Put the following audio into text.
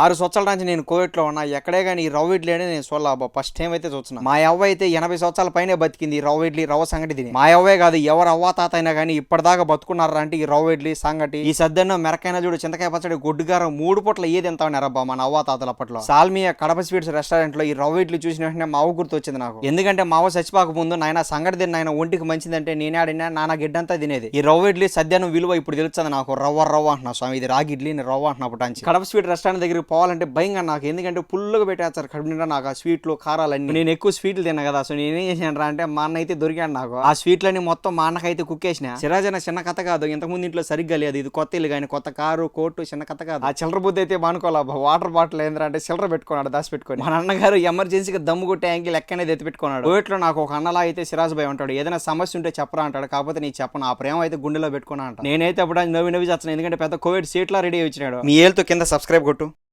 ఆరు సంవత్సరాల నుంచి నేను కోవిడ్లో ఉన్నా. ఎక్కడే కానీ ఈ రవ్వ ఇడ్లీ అనేది నేను చూడాల ఫస్ట్ టైం అయితే చూస్తున్నా. మా అవ్వ అయితే ఎనభై సంవత్సరాల పైనే బతికింది ఈ రవ్వ ఇడ్లీ రవ్వ సంగటి తిని. మా అవ్వే కాదు ఎవరు అవ్వ తాత అయినా కానీ ఇప్పటిదాకా బతుకున్నారా అంటే ఈ రవ్వ ఇడ్లీ సంగటి. ఈ సద్దన్న మెరకైన చూడు చింతకాయ పచ్చడి గొడ్డుగారం మూడు పూట్ల ఏది ఎంత ఉన్నారబ్బా మన అవ్వ తాతల అప్పట్లో. సాల్మియా కడప స్వీట్స్ రెస్టారెంట్లో ఈ రవ్వ ఇడ్లీ చూసిన వెంటనే మా అవ్వ గుర్తు వచ్చింది నాకు. ఎందుకంటే మా అవ్వ చచ్చిపోక ముందు నాయన సంగటి తిన్న నాయన ఒంటికి మంచిదంటే నేనే ఆడినా నాన్న గిడ్డంతా తినేది. ఈ రవ్వ ఇడ్లీ సద్యానం విలువ ఇప్పుడు తెలుస్తుంది నాకు. రవ్వ రవ్వ అంటున్నా స్వామి ఇది రాగి ఇడ్లీ రవ్వ అంటున్నా కడప స్వీట్ రెస్టారెంట్ దగ్గర దగ్గరికి పోవాలంటే భయంగా నాకు. ఎందుకంటే పుల్లుగా పెట్టేస్తారు కడుపు నిండా నాకు ఆ స్వీట్లు కారాలన్నీ. నేను ఎక్కువ స్వీట్లు తిన్నా కదా సో నేనేం చేశాను రా అంటే మా అన్న అయితే దొరికాడు నాకు. ఆ స్వీట్లని మొత్తం మా అన్నకైతే కుక్కేసిన. సిరాజన చిన్న కథ కాదు ఇంతకుముందు ఇంట్లో సరిగ్గా లేదు. ఇది కొత్త ఇల్లు కానీ కొత్త కారు కోటు చిన్న కథ కాదు. ఆ చిల్లర బుద్ధి అయితే మానుకోవాలా వాటర్ బాటిల్ ఏంద్రా అంటే చిల్లర పెట్టుకున్నాడు దాచి పెట్టుకొని. మా నాన్నగారు ఎమర్జెన్సీగా దమ్ము కొట్టే యాంగిల్ ఎక్కనేది ఎత్తి పెట్టుకున్నాడు. కోవిట్లో నాకు ఒక అన్నలా అయితే సిరాజ్ భయ్ ఉంటాడు. ఏదైనా సమస్య ఉంటే చెప్పరా అంటాడు. కాకపోతే నీకు చెప్పను ఆ ప్రేమ అయితే గుండెలో పెట్టుకున్నా అంట నేనైతే అప్పుడు నవ్వి నవ్వి చేస్తాను ఎందుకంటే పెద్ద కోవిడ్ సీట్లా రెడీ వచ్చినాడు. మీ ఏళ్ళతో కింద సబ్స్క్రైబ్ కొట్టు.